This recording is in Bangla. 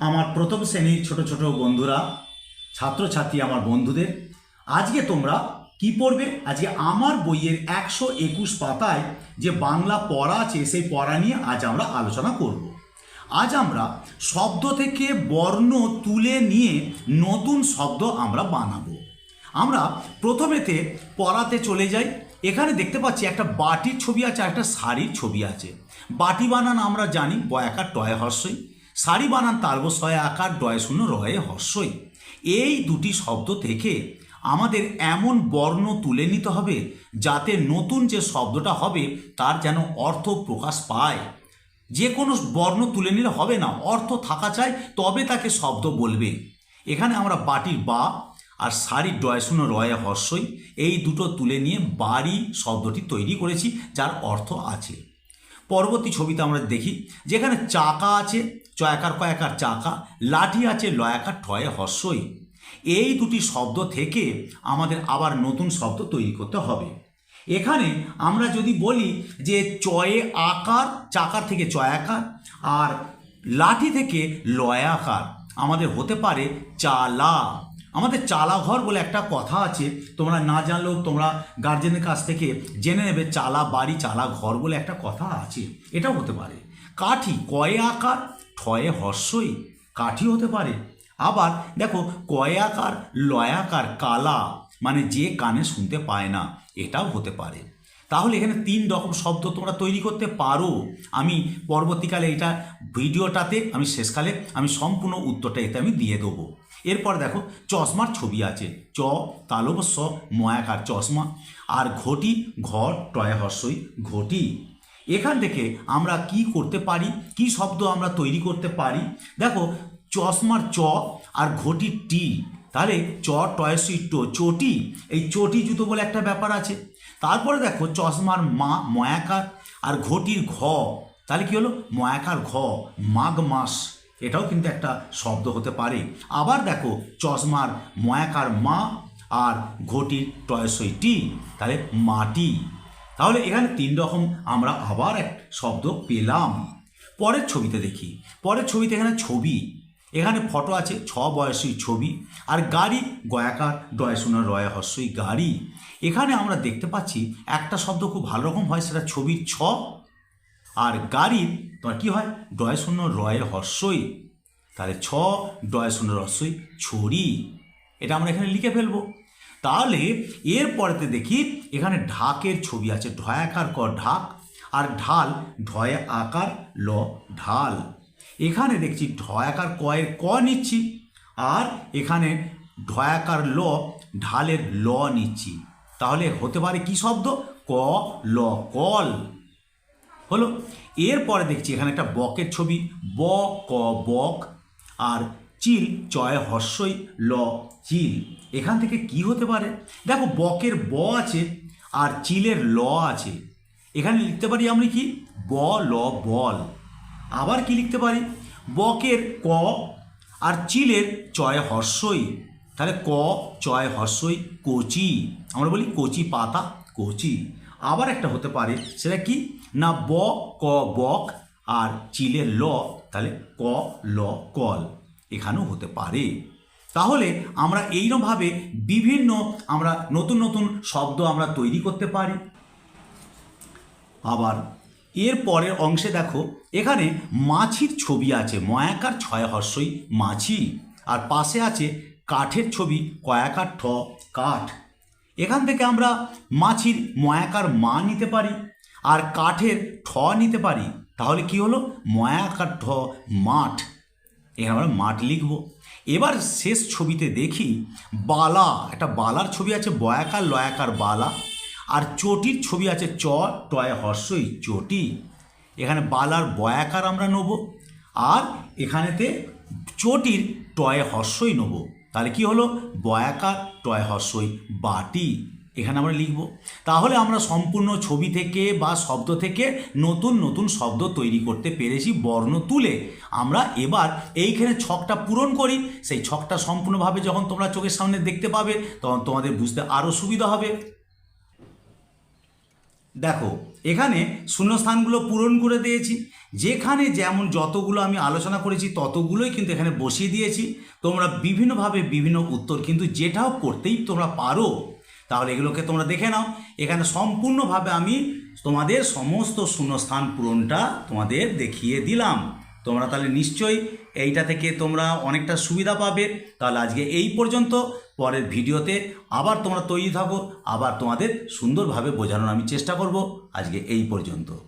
আমার প্রথম শ্রেণির ছোট ছোট বন্ধুরা, ছাত্রছাত্রী আমার বন্ধুদের, আজকে তোমরা কি পড়বে? আজকে আমার বইয়ের একশো একুশ পাতায় যে বাংলা পড়া আছে, সেই পড়া নিয়ে আজ আমরা আলোচনা করব। আজ আমরা শব্দ থেকে বর্ণ তুলে নিয়ে নতুন শব্দ আমরা বানাবো। আমরা প্রথমেতে পড়াতে চলে যাই। এখানে দেখতে পাচ্ছি একটা বাটির ছবি আছে আর একটা শাড়ির ছবি আছে। বাটি বানান আমরা জানি, বয়াকার টয় হর্ষই শাড়ি বানান তালব ছয় আকার ডয় শূন্য রয়ে হর্ষই। এই দুটি শব্দ থেকে আমাদের এমন বর্ণ তুলে নিতে হবে যাতে নতুন যে শব্দটা হবে তার যেন অর্থ প্রকাশ পায়। যে কোনো বর্ণ তুলে নিলে হবে না, অর্থ থাকা চাই, তবে তাকে শব্দ বলবে। এখানে আমরা বাটির বা আর শাড়ির ডয়শূন্য রয়ে হর্ষই, এই দুটো তুলে নিয়ে বাড়ি শব্দটি তৈরি করেছি, যার অর্থ আছে। পরবর্তী ছবিতে আমরা দেখি, যেখানে চাকা আছে চয়াকার কয়াকার চাকা, লাঠি আছে লয়াকার ঠয়ে হর্ষই এই দুটি শব্দ থেকে আমাদের আবার নতুন শব্দ তৈরি করতে হবে। এখানে আমরা যদি বলি যে চয়ে আকার, চাকার থেকে চয়াকার, আর লাঠি থেকে লয়াকার, আমাদের হতে পারে চালা। আমাদের চালা ঘর বলে একটা কথা আছে, তোমরা না জানলেও তোমরা গার্জেনের কাছ থেকে জেনে নেবে, চালা বাড়ি চালা ঘর বলে একটা কথা আছে, এটাও হতে পারে। কাঠি কয়ে আকার ঠয়ে হর্ষই কাঠি হতে পারে। আবার দেখো কয়াকার লয়াকার কালা মানে যে কানে শুনতে পায় না, এটাও হতে পারে। তাহলে এখানে তিন রকম শব্দ তোমরা তৈরি করতে পারো। আমি পরবর্তীকালে এটা ভিডিওটাতে, আমি শেষকালে আমি সম্পূর্ণ উত্তরটা এতে আমি দিয়ে দেবো। এরপর দেখো, চশমার ছবি আছে। চ তালব স, ময়াকার চশমা। আর ঘটি ঘর টয় হর্ষই ঘটি। এখান থেকে আমরা কি করতে পারি? কি শব্দ আমরা তৈরি করতে পারি? দেখো, চশমার চ আর ঘটির টি। তাহলে চ টয়সি টো, চটি। এই চটি জুতো বলে একটা ব্যাপার আছে। তারপরে দেখো, চশমার মা, ময়াকার আর ঘটির ঘ। তাহলে কি হলো? ময়াকার ঘ, মাঘ মাস। এটাও কিন্তু একটা শব্দ হতে পারে। আবার দেখো, চশমার ময়াকার মা আর ঘটির টয়সই টি। তাহলে মাটি। তাহলে এখানে তিন রকম আমরা আবার এক শব্দ পেলাম। পরের ছবিতে দেখি। পরের ছবিতে এখানে ছবি। এখানে ফটো আছে, ছ বয়সী ছবি। আর গাড়ি, গয়াকার ডয় শূন্য রয় হস্যই গাড়ি। এখানে আমরা দেখতে পাচ্ছি একটা শব্দ খুব ভালো রকম হয়, সেটা ছবির ছ। আর গাড়ির, তোমার কী হয়? ডয় শূন্য রয় হর্ষই তাহলে ছ ডয় শূন্য রস্যই ছড়ি। এটা আমরা এখানে লিখে ফেলব। তাহলে এর পরেতে দেখি এখানে ঢাকের ছবি আছে, ঢয়াকার ক, ঢাক, আর ঢাল, ঢয় আকার, ল, ঢাল। এখানে দেখছি ঢয়াকার কয়ের ক নিচ্ছি, আর এখানে ঢয়াকার ল, ঢালের ল নিচ্ছি। তাহলে হতে পারে কি শব্দ? ক, ল, কল। হলো? এরপরে দেখছি এখানে একটা বকের ছবি, ব, ক, বক, আর চিল, চয়, হর্ষই, ল, চিল। এখান থেকে কি হতে পারে? দেখো, বকের ব আছে আর চিলের ল আছে। এখানে লিখতে পারি আমরা কি? ব, ল, বল। আবার কি লিখতে পারি? বকের ক আর চিলের চয়, হর্ষই। তাহলে ক, চয়, হর্ষই, কচি। আমরা বলি কচি পাতা, কচি। আবার একটা হতে পারে, সেটা কি? না, ব, ক, বক আর চিলের ল, তাহলে ক, ল, কল। এখানেও হতে পারে। তাহলে আমরা এইরকমভাবে বিভিন্ন আমরা নতুন নতুন শব্দ আমরা তৈরি করতে পারি। আবার এর পরের অংশে দেখো, এখানে মাছির ছবি আছে, ময়াকার ছয় হর্ষই মাছি। আর পাশে আছে কাঠের ছবি, কয়াকার ঠ কাঠ। এখান থেকে আমরা মাছির ময়াকার মা নিতে পারি, আর কাঠের ঠ নিতে পারি। তাহলে কি হলো? ময়াকার ঠ মাঠ। এখানে আমরা মাঠ লিখব। এবার শেষ ছবিতে দেখি বালা, একটা বালার ছবি আছে, বয়াকার লয়াকার বালা, আর চটির ছবি আছে, চ, টয় হর্ষই চটি। এখানে বালার বয়াকার আমরা নেব, আর এখানেতে চটির টয় হর্ষই নেব। তাহলে কি হলো? বয়াকার, টয় হর্ষই, বাটি। এখানে আমরা লিখব। তাহলে আমরা সম্পূর্ণ ছবি থেকে বা শব্দ থেকে নতুন নতুন শব্দ তৈরি করতে পেরেছি বর্ণ তুলে। আমরা এবার এইখানে ছকটা পূরণ করি। সেই ছকটা সম্পূর্ণভাবে যখন তোমরা চোখের সামনে দেখতে পাবে, তখন তোমাদের বুঝতে আরও সুবিধা হবে। দেখো, এখানে শূন্যস্থানগুলো পূরণ করে দিয়েছি। যেখানে যেমন যতগুলো আমি আলোচনা করেছি, ততগুলোই কিন্তু এখানে বসিয়ে দিয়েছি। তোমরা বিভিন্নভাবে বিভিন্ন উত্তর কিন্তু যেটাও করতেই তোমরা পারো। তাহলে এগুলোকে তোমরা দেখে নাও। এখানে সম্পূর্ণভাবে আমি তোমাদের সমস্ত শূন্যস্থান পূরণটা তোমাদের দেখিয়ে দিলাম। তোমরা তাহলে নিশ্চয়ই এইটা থেকে তোমরা অনেকটা সুবিধা পাবে। তাহলে আজকে এই পর্যন্ত। পরের ভিডিওতে আবার তোমরা তৈরি থাকো। আবার তোমাদের সুন্দরভাবে বোঝানোর আমি চেষ্টা করব আজকে এই পর্যন্ত।